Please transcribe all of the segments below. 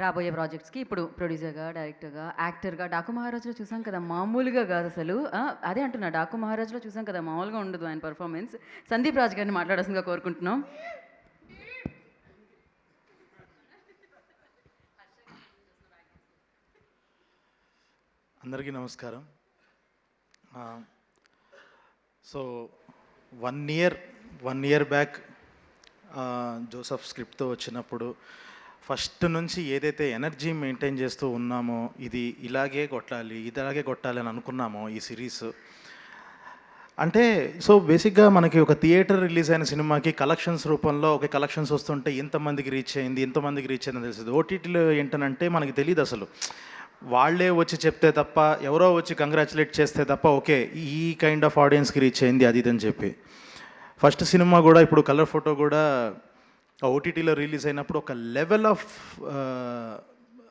రాబోయే ప్రాజెక్ట్స్కి ఇప్పుడు ప్రొడ్యూసర్గా డైరెక్టర్గా యాక్టర్గా డాకు మహారాజ్లో చూసాం కదా మామూలుగా కాదు అసలు. అదే అంటున్నా డాకు మహారాజ్లో చూసాం కదా మామూలుగా ఉండదు ఆయన పర్ఫార్మెన్స్. సందీప్ రాజ్ గారిని మాట్లాడాల్సిందిగా కోరుకుంటున్నాం. అందరికీ నమస్కారం. So one year one year back Joseph స్క్రిప్ట్తో వచ్చినప్పుడు ఫస్ట్ నుంచి ఏదైతే ఎనర్జీ మెయింటైన్ చేస్తూ ఉన్నామో ఇది ఇలాగే కొట్టాలి ఇలాగే కొట్టాలి అని అనుకున్నామో ఈ సిరీస్. అంటే సో బేసిక్గా మనకి ఒక థియేటర్ రిలీజ్ అయిన సినిమాకి కలెక్షన్స్ రూపంలో ఒక కలెక్షన్స్ వస్తుంటే ఇంతమందికి రీచ్ అయింది ఇంతమందికి రీచ్ అయిందని తెలుస్తుంది ఓటీటీలో ఏంటనంటే మనకి తెలియదు అసలు. వాళ్ళే వచ్చి చెప్తే తప్ప ఎవరో వచ్చి కంగ్రాచులేట్ చేస్తే తప్ప ఓకే ఈ కైండ్ ఆఫ్ ఆడియన్స్కి రీచ్ అయింది అది ఇది అని చెప్పి. ఫస్ట్ సినిమా కూడా ఇప్పుడు కలర్ ఫోటో కూడా ఓటీటీలో రిలీజ్ అయినప్పుడు ఒక లెవెల్ ఆఫ్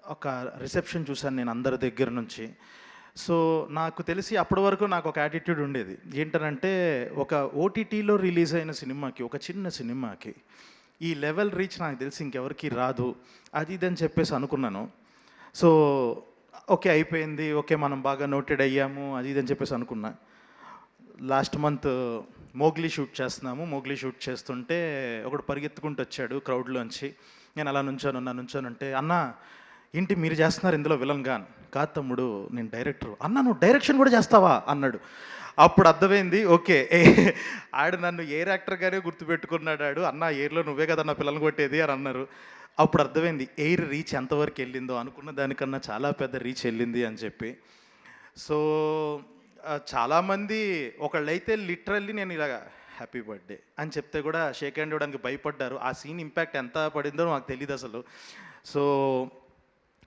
ఒక రిసెప్షన్ చూశాను నేను అందరి దగ్గర నుంచి. సో నాకు తెలిసి అప్పటి వరకు నాకు ఒక యాటిట్యూడ్ ఉండేది. ఏంటనంటే ఒక ఓటీటీలో రిలీజ్ అయిన సినిమాకి ఒక చిన్న సినిమాకి ఈ లెవెల్ రీచ్ నాకు తెలిసి ఇంకెవరికి రాదు. అది ఇది అని చెప్పేసి అనుకున్నాను. సో ఓకే అయిపోయింది ఓకే మనం బాగా నోటెడ్ అయ్యాము అది ఇది అని చెప్పేసి అనుకున్నా. లాస్ట్ మంత్ మోగ్లీ షూట్ చేస్తున్నాము. మోగ్లీ షూట్ చేస్తుంటే ఒకడు పరిగెత్తుకుంటూ వచ్చాడు క్రౌడ్లోంచి. నేను అలా నుంచాను నా నుంచాను అంటే అన్న ఏంటి మీరు చేస్తున్నారు ఇందులో విలన్ గాన్? కాదు తమ్ముడు నేను డైరెక్టర్. అన్న నువ్వు డైరెక్షన్ కూడా చేస్తావా? అన్నాడు. అప్పుడు అర్థమైంది ఓకే ఏ- ఆడు నన్ను ఏ యాక్టర్గానే గుర్తుపెట్టుకున్నాడు ఆడు. అన్న ఎయిర్లో నువ్వే కదా నా పిల్లలు కొట్టేది? అని అన్నారు. అప్పుడు అర్థమైంది ఎయిర్ రీచ్ ఎంతవరకు వెళ్ళిందో అనుకున్న దానికన్నా చాలా పెద్ద రీచ్ వెళ్ళింది అని చెప్పి. సో చాలామంది ఒకళ్ళైతే లిటరల్లీ నేను ఇలాగా హ్యాపీ బర్త్డే అని చెప్తే కూడా షేక్ హ్యాండ్ ఇవ్వడానికి భయపడ్డారు. ఆ సీన్ ఇంపాక్ట్ ఎంత పడిందో నాకు తెలియదు అసలు. సో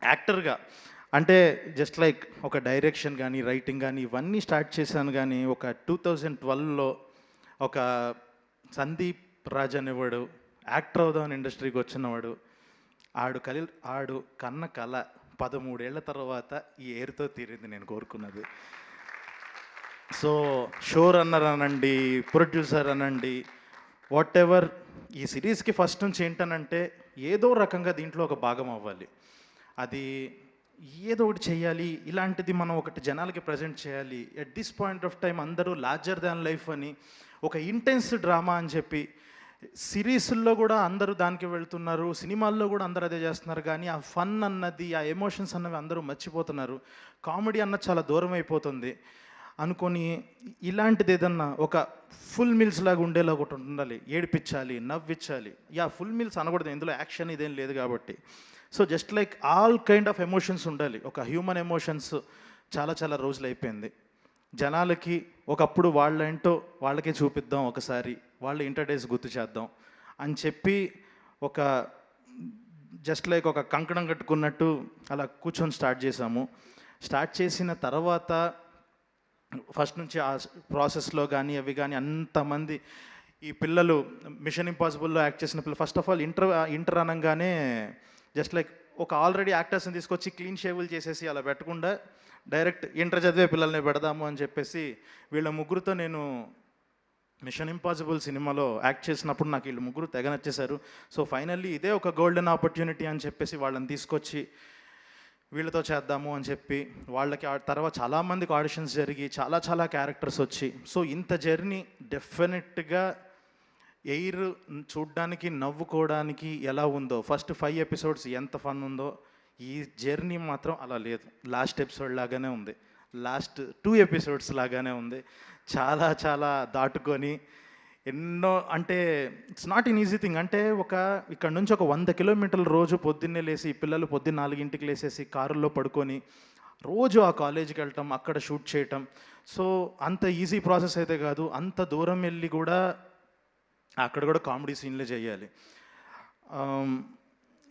యాక్టర్గా అంటే జస్ట్ లైక్ ఒక డైరెక్షన్ కానీ రైటింగ్ కానీ ఇవన్నీ స్టార్ట్ చేశాను కానీ ఒక టూ థౌజండ్ ట్వెల్వ్లో ఒక సందీప్ రాజ్ అనేవాడు యాక్టర్ అవుదామని ఇండస్ట్రీకి వచ్చినవాడు ఆడు కలి ఆడు కన్న కళ పదమూడేళ్ళ తర్వాత ఈ ఏరుతో తీరింది నేను కోరుకున్నది. సో షో రన్నర్ అనండి ప్రొడ్యూసర్ అనండి వాట్ ఎవర్ ఈ సిరీస్కి ఫస్ట్ నుంచి ఏంటనంటే ఏదో రకంగా దీంట్లో ఒక భాగం అవ్వాలి. అది ఏదో ఒకటి చేయాలి ఇలాంటిది మనం ఒకటి జనాలకి ప్రజెంట్ చేయాలి. At this point of time అందరూ లార్జర్ దాన్ లైఫ్ అని ఒక ఇంటెన్స్ డ్రామా అని చెప్పి సిరీస్ల్లో కూడా అందరూ దానికి వెళ్తున్నారు సినిమాల్లో కూడా అందరూ అదే చేస్తున్నారు. కానీ ఆ ఫన్ అన్నది ఆ ఎమోషన్స్ అన్నవి అందరూ మర్చిపోతున్నారు. కామెడీ అన్నది చాలా దూరం అయిపోతుంది. అనుకొని ఇలాంటిది ఏదన్నా ఒక ఫుల్ మీల్స్ లాగా ఉండేలా ఒకటి ఉండాలి. ఏడిపించాలి నవ్వించాలి. యా ఫుల్ మీల్స్ అనకూడదు. ఇందులో యాక్షన్ ఇదేం లేదు కాబట్టి. So just like all kind of emotions ఉండాలి. ఒక హ్యూమన్ ఎమోషన్స్ చాలా చాలా రోజులు అయిపోయింది. జనాలకి ఒకప్పుడు వాళ్ళేంటో వాళ్ళకే చూపిద్దాం ఒకసారి. వాళ్ళ ఇంటర్డేస్ గుర్తు చేద్దాం అని చెప్పి ఒక జస్ట్ లైక్ ఒక కంకణం కట్టుకున్నట్టు అలా కూర్చొని స్టార్ట్ చేసాము. స్టార్ట్ చేసిన తర్వాత ఫస్ట్ నుంచి ఆ ప్రాసెస్లో కానీ అవి కానీ అంతమంది ఈ పిల్లలు మిషన్ ఇంపాసిబుల్లో యాక్ట్ చేసిన పిల్లలు first of all inter inter అనగానే జస్ట్ లైక్ ఒక ఆల్రెడీ యాక్టర్స్ని తీసుకొచ్చి క్లీన్ షేవులు చేసేసి అలా పెట్టకుండా డైరెక్ట్ ఇంటర్ చదివే పిల్లల్ని పెడదాము అని చెప్పేసి వీళ్ళ ముగ్గురుతో నేను మిషన్ ఇంపాసిబుల్ సినిమాలో యాక్ట్ చేసినప్పుడు నాకు వీళ్ళు ముగ్గురు తెగ నచ్చేశారు. సో ఫైనల్లీ ఇదే ఒక గోల్డెన్ ఆపర్చునిటీ అని చెప్పేసి వాళ్ళని తీసుకొచ్చి వీళ్ళతో చేద్దాము అని చెప్పి వాళ్ళకి ఆ తర్వాత చాలామందికి ఆడిషన్స్ జరిగి చాలా చాలా క్యారెక్టర్స్ వచ్చి. సో ఇంత జర్నీ డెఫినెట్గా ఎయిర్ చూడ్డానికి నవ్వుకోవడానికి ఎలా ఉందో ఫస్ట్ ఫైవ్ ఎపిసోడ్స్ ఎంత ఫన్ ఉందో ఈ జర్నీ మాత్రం అలా లేదు. లాస్ట్ ఎపిసోడ్ లాగానే ఉంది. లాస్ట్ టూ ఎపిసోడ్స్ లాగానే ఉంది. చాలా చాలా దాటుకొని ఎన్నో అంటే it's not in easy thing అంటే ఒక ఇక్కడ నుంచి ఒక వంద కిలోమీటర్ల రోజు పొద్దున్నే లేసి పిల్లలు పొద్దున్న నాలుగింటికి లేసేసి కారులో పడుకొని రోజు ఆ కాలేజీకి వెళ్ళటం అక్కడ షూట్ చేయటం. సో అంత ఈజీ ప్రాసెస్ అయితే కాదు. అంత దూరం వెళ్ళి కూడా అక్కడ కూడా కామెడీ సీన్లే చేయాలి.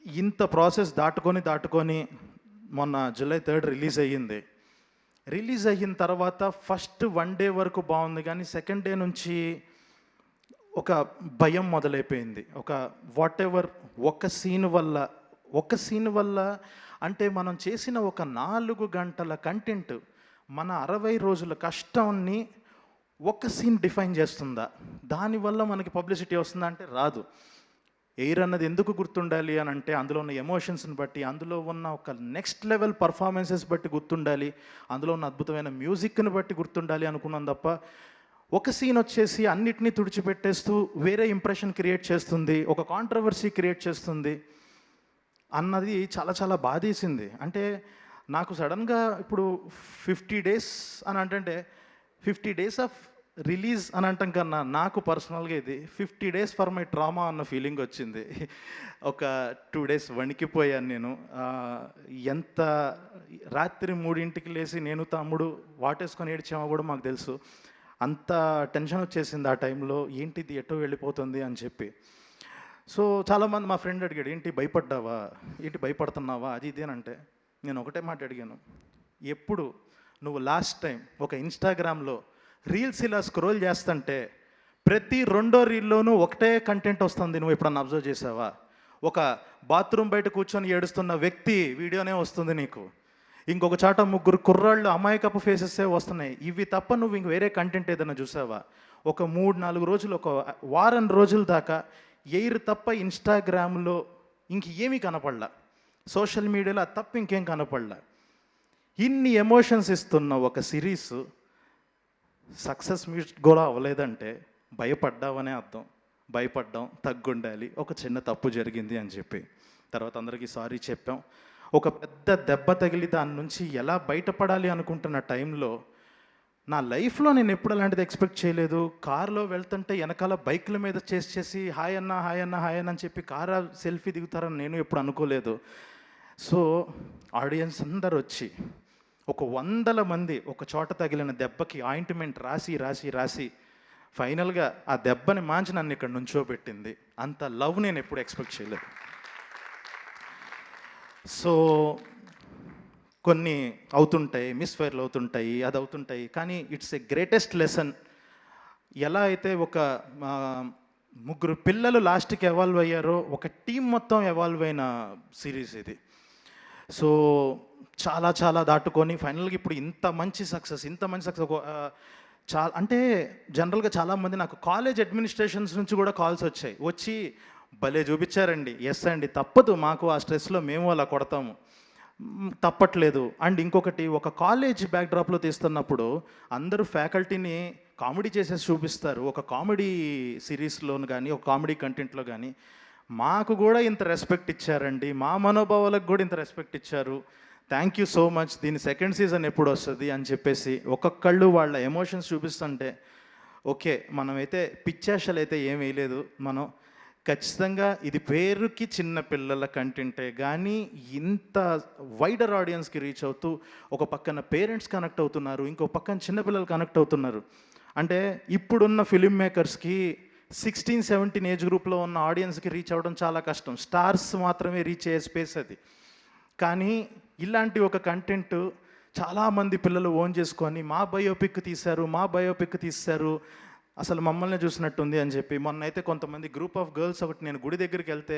ఇంత ప్రాసెస్ దాటుకొని దాటుకొని మొన్న జూలై థర్డ్ రిలీజ్ అయ్యింది. రిలీజ్ అయిన తర్వాత ఫస్ట్ వన్ డే వరకు బాగుంది. కానీ సెకండ్ డే నుంచి ఒక భయం మొదలైపోయింది. ఒక వాట్ ఎవర్ ఒక సీన్ వల్ల ఒక సీన్ వల్ల అంటే మనం చేసిన ఒక నాలుగు గంటల కంటెంట్ మన అరవై రోజుల కష్టాన్ని ఒక సీన్ డిఫైన్ చేస్తుందా? దానివల్ల మనకి పబ్లిసిటీ వస్తుందా అంటే రాదు. ఎయిర్ అన్నది ఎందుకు గుర్తుండాలి అని అంటే అందులో ఉన్న ఎమోషన్స్ని బట్టి అందులో ఉన్న ఒక నెక్స్ట్ లెవెల్ పర్ఫార్మెన్సెస్ బట్టి గుర్తుండాలి అందులో ఉన్న అద్భుతమైన మ్యూజిక్ని బట్టి గుర్తుండాలి అనుకున్నాం తప్ప ఒక సీన్ వచ్చేసి అన్నిటినీ తుడిచిపెట్టేస్తూ వేరే ఇంప్రెషన్ క్రియేట్ చేస్తుంది ఒక కాంట్రవర్సీ క్రియేట్ చేస్తుంది అన్నది చాలా చాలా బాధేసింది. అంటే నాకు సడన్గా ఇప్పుడు ఫిఫ్టీ డేస్ అని అంటే ఫిఫ్టీ డేస్ ఆఫ్ రిలీజ్ అని అంటాం కన్నా నాకు పర్సనల్గా ఇది fifty days for my trauma అన్న ఫీలింగ్ వచ్చింది. ఒక టూ డేస్ వణికిపోయాను నేను. ఎంత రాత్రి మూడింటికి లేచి నేను తమ్ముడు వాటేసుకొని ఏడ్చామో కూడా మాకు తెలుసు. అంత టెన్షన్ వచ్చేసింది ఆ టైంలో ఏంటిది? ఎటో వెళ్ళిపోతుంది? అని చెప్పి. సో చాలామంది మా ఫ్రెండ్ అడిగాడు ఏంటి భయపడ్డావా? ఏంటి భయపడుతున్నావా? అది ఇది అని అంటే నేను ఒకటే మాట అడిగాను ఎప్పుడు నువ్వు లాస్ట్ టైం ఒక ఇన్స్టాగ్రామ్లో రీల్స్ ఇలా స్క్రోల్ చేస్తుంటే ప్రతి రెండో రీల్లోనూ ఒకటే కంటెంట్ వస్తుంది నువ్వు ఎప్పుడన్నా అబ్జర్వ్ చేసావా? ఒక బాత్రూమ్ బయట కూర్చొని ఏడుస్తున్న వ్యక్తి వీడియోనే వస్తుంది నీకు. ఇంకొక చాట ముగ్గురు కుర్రాళ్ళు అమాయకపు ఫేసెస్సే వస్తున్నాయి. ఇవి తప్ప నువ్వు ఇంక వేరే కంటెంట్ ఏదైనా చూసావా? ఒక మూడు నాలుగు రోజులు ఒక వారం రోజుల దాకా ఎయిర్ తప్ప ఇన్స్టాగ్రామ్లో ఇంక ఏమీ కనపడలా. సోషల్ మీడియాలో ఆ తప్ప ఇంకేం కనపడలా. ఇన్ని ఎమోషన్స్ ఇస్తున్న ఒక సిరీస్ సక్సెస్ మీట్ కూడా అవ్వలేదంటే భయపడ్డావనే అర్థం. భయపడ్డాం తగ్గుండాలి ఒక చిన్న తప్పు జరిగింది అని చెప్పి. తర్వాత అందరికీ సారీ చెప్పాం. ఒక పెద్ద దెబ్బ తగిలి దాని నుంచి ఎలా బయటపడాలి అనుకుంటున్న టైంలో నా లైఫ్లో నేను ఎప్పుడు అలాంటిది ఎక్స్పెక్ట్ చేయలేదు. కారులో వెళ్తుంటే వెనకాల బైక్ల మీద చేసి చేసి హాయ్ అన్న హాయ్ అన్న హాయ్ అన్న అని చెప్పి కార్ సెల్ఫీ దిగుతారని నేను ఎప్పుడు అనుకోలేదు. సో ఆడియన్స్ అందరు వచ్చి ఒక వందల మంది ఒక చోట తగిలిన దెబ్బకి ఆయింట్మెంట్ రాసి రాసి రాసి ఫైనల్గా ఆ దెబ్బని మాంచి నన్ను ఇక్కడ నుంచోబెట్టింది. అంత లవ్ నేను ఎప్పుడు ఎక్స్పెక్ట్ చేయలేదు. సో కొన్ని అవుతుంటాయి మిస్ఫైర్లు అవుతుంటాయి అది అవుతుంటాయి. కానీ ఇట్స్ ఎ గ్రేటెస్ట్ లెసన్ ఎలా అయితే ఒక ముగ్గురు పిల్లలు లాస్ట్కి ఎవాల్వ్ అయ్యారో ఒక టీం మొత్తం ఎవాల్వ్ అయిన సిరీస్ ఇది. సో చాలా చాలా దాటుకొని ఫైనల్గా ఇప్పుడు ఇంత మంచి సక్సెస్ ఇంత మంచి సక్సెస్ చాలా అంటే జనరల్గా చాలామంది నాకు కాలేజ్ అడ్మినిస్ట్రేషన్స్ నుంచి కూడా కాల్స్ వచ్చాయి. వచ్చి భలే చూపించారండి. ఎస్ అండి. తప్పదు. మాకు ఆ స్ట్రెస్లో మేము అలా కొడతాము. తప్పట్లేదు. అండ్ ఇంకొకటి ఒక కాలేజ్ బ్యాక్డ్రాప్లో తీస్తున్నప్పుడు అందరూ ఫ్యాకల్టీని కామెడీ చేసేసి చూపిస్తారు. ఒక కామెడీ సిరీస్లోను కానీ ఒక కామెడీ కంటెంట్లో కానీ మాకు కూడా ఇంత రెస్పెక్ట్ ఇచ్చారండి. మా మనోభావాలకు కూడా ఇంత రెస్పెక్ట్ ఇచ్చారు. థ్యాంక్ యూ సో మచ్ దీని సెకండ్ సీజన్ ఎప్పుడు వస్తుంది అని చెప్పేసి ఒక్కొక్కళ్ళు వాళ్ళ ఎమోషన్స్ చూపిస్తుంటే ఓకే మనమైతే పిచ్చాషలు అయితే ఏం వేయలేదు మనం ఖచ్చితంగా ఇది పేరుకి చిన్న పిల్లల కంటెంటే కానీ ఇంత వైడర్ ఆడియన్స్కి రీచ్ అవుతూ ఒక పక్కన పేరెంట్స్ కనెక్ట్ అవుతున్నారు ఇంకో పక్కన చిన్నపిల్లలు కనెక్ట్ అవుతున్నారు. అంటే ఇప్పుడున్న ఫిలిం మేకర్స్కి సిక్స్టీన్ సెవెంటీన్ ఏజ్ గ్రూప్లో ఉన్న ఆడియన్స్కి రీచ్ అవ్వడం చాలా కష్టం. స్టార్స్ మాత్రమే రీచ్ అయ్యే స్పేస్ అది. కానీ ఇలాంటి ఒక కంటెంట్ చాలామంది పిల్లలు ఓన్ చేసుకొని మా బయోపిక్ తీశారు మా బయోపిక్ తీశారు అసలు మమ్మల్ని చూసినట్టుంది అని చెప్పి. మొన్న అయితే కొంతమంది గ్రూప్ ఆఫ్ గర్ల్స్ ఒకటి నేను గుడి దగ్గరికి వెళ్తే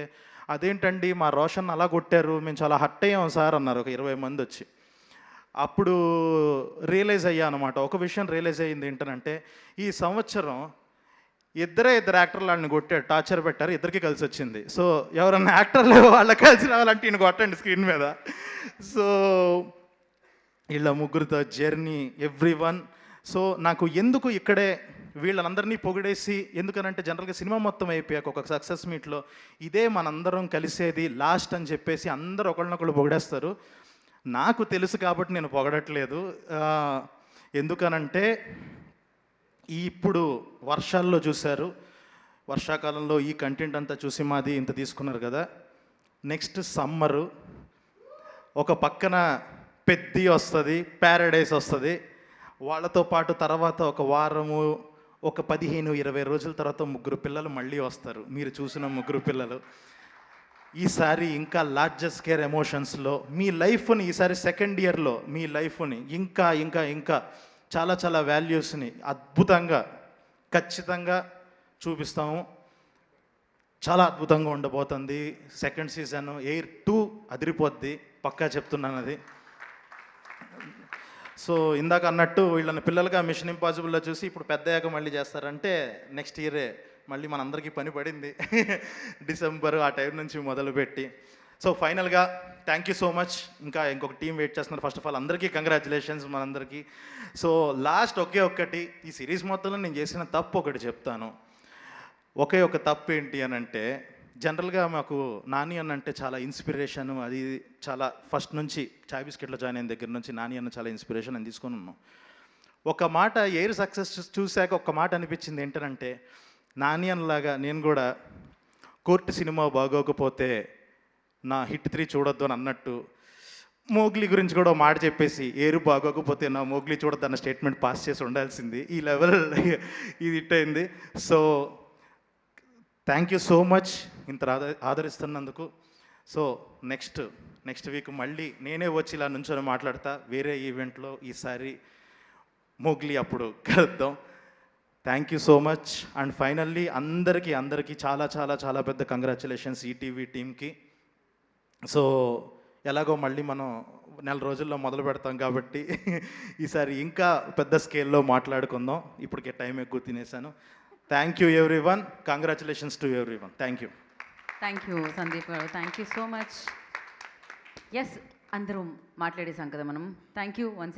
అదేంటండి మా రోషన్ అలా కొట్టారు మేము చాలా హట్ అయ్యాం సార్ అన్నారు ఒక ఇరవై మంది వచ్చి. అప్పుడు రియలైజ్ అయ్యా అనమాట ఒక విషయం రియలైజ్ అయ్యింది ఏంటంటే ఈ సంవత్సరం ఇద్దరే ఇద్దరు యాక్టర్లు వాళ్ళని కొట్టారు టార్చర్ పెట్టారు ఇద్దరికి కలిసి వచ్చింది. సో ఎవరన్నా యాక్టర్లు వాళ్ళకి కలిసి రావాలంటే ఈయన కొట్టండి స్క్రీన్ మీద. సో వీళ్ళ ముగ్గురితో జర్నీ ఎవ్రీ వన్ సో నాకు ఎందుకు ఇక్కడే వీళ్ళందరినీ పొగిడేసి ఎందుకనంటే జనరల్గా సినిమా మొత్తం అయిపోయాక ఒక సక్సెస్ మీట్లో ఇదే మనందరం కలిసేది లాస్ట్ అని చెప్పేసి అందరూ ఒకళ్ళనొకళ్ళు పొగిడేస్తారు. నాకు తెలుసు కాబట్టి నేను పొగడట్లేదు. ఎందుకనంటే ఈ ఇప్పుడు వర్షాల్లో చూశారు. వర్షాకాలంలో ఈ కంటెంట్ అంతా చూసి మాది ఇంత తీసుకున్నారు కదా. Next summer. ఒక పక్కన పెద్ది వస్తుంది ప్యారడైస్ వస్తుంది. వాళ్ళతో పాటు తర్వాత ఒక వారము ఒక పదిహేను ఇరవై రోజుల తర్వాత ముగ్గురు పిల్లలు మళ్ళీ వస్తారు. మీరు చూసిన ముగ్గురు పిల్లలు. ఈసారి ఇంకా లార్జెస్ట్ కేర్ ఎమోషన్స్లో మీ లైఫ్ని ఈసారి సెకండ్ ఇయర్లో మీ లైఫ్ని ఇంకా ఇంకా ఇంకా చాలా చాలా వాల్యూస్ని అద్భుతంగా ఖచ్చితంగా చూపిస్తాము. చాలా అద్భుతంగా ఉండబోతుంది. సెకండ్ సీజన్ ఎయిర్ టూ అదిరిపోద్ది. పక్కా చెప్తున్నాను అది. సో ఇందాక అన్నట్టు వీళ్ళని పిల్లలుగా మిషన్ ఇంపాసిబుల్లో చూసి ఇప్పుడు పెద్దయ్యాక మళ్ళీ చేస్తారంటే నెక్స్ట్ ఇయరే మళ్ళీ మనందరికీ పని పడింది. డిసెంబర్ ఆ టైం నుంచి మొదలుపెట్టి. సో ఫైనల్గా థ్యాంక్ యూ సో మచ్ ఇంకా ఇంకొక టీం వెయిట్ చేస్తున్నారు. ఫస్ట్ ఆఫ్ ఆల్ అందరికీ కంగ్రాచులేషన్స్ మనందరికీ. సో లాస్ట్ ఒకే ఒక్కటి ఈ సిరీస్ మొత్తంలో నేను చేసిన తప్పు ఒకటి చెప్తాను. ఒకే ఒక తప్పు ఏంటి అని అంటే జనరల్గా మాకు నాని అన్న అంటే చాలా ఇన్స్పిరేషన్ అది చాలా ఫస్ట్ నుంచి చాయ్ బిస్కెట్లో జాయిన్ అయిన దగ్గర నుంచి నాని అన్న చాలా ఇన్స్పిరేషన్ అని తీసుకొని ఉన్నాం. ఒక మాట ఎయిర్ సక్సెస్ చూశాక ఒక మాట అనిపించింది ఏంటంటే నాని అన్నలాగా నేను కూడా కోర్టు సినిమా బాగోకపోతే నా హిట్ త్రీ చూడొద్దు అని అన్నట్టు మోగ్లీ గురించి కూడా మాట చెప్పేసి ఏరు బాగోకపోతే నా మోగ్లీ చూడొద్దు అన్న స్టేట్మెంట్ పాస్ చేసి ఉండాల్సింది. ఈ లెవెల్ ఇది హిట్ అయింది. So thank you so much ఇంత ఆదరిస్తున్నందుకు. సో నెక్స్ట్ నెక్స్ట్ వీక్ మళ్ళీ నేనే వచ్చి ఇలా నుంచొని మాట్లాడతా. వేరే ఈవెంట్లో ఈసారి మోగ్లీ అప్పుడు కలుద్దాం. Thank you so much and finally అందరికీ అందరికీ చాలా చాలా చాలా పెద్ద కంగ్రాచులేషన్స్ ఈటీవీ టీమ్కి. సో ఎలాగో మళ్ళీ మనం నెల రోజుల్లో మొదలు పెడతాం కాబట్టి ఈసారి ఇంకా పెద్ద స్కేల్లో మాట్లాడుకుందాం. ఇప్పటికే టైం ఎక్కువ తినేసాను. Thank you everyone congratulations to everyone thank you thank you Sandeep garu. Thank you so much yes అందరూ మాట్లాడేసాం కదా మనం. Thank you once again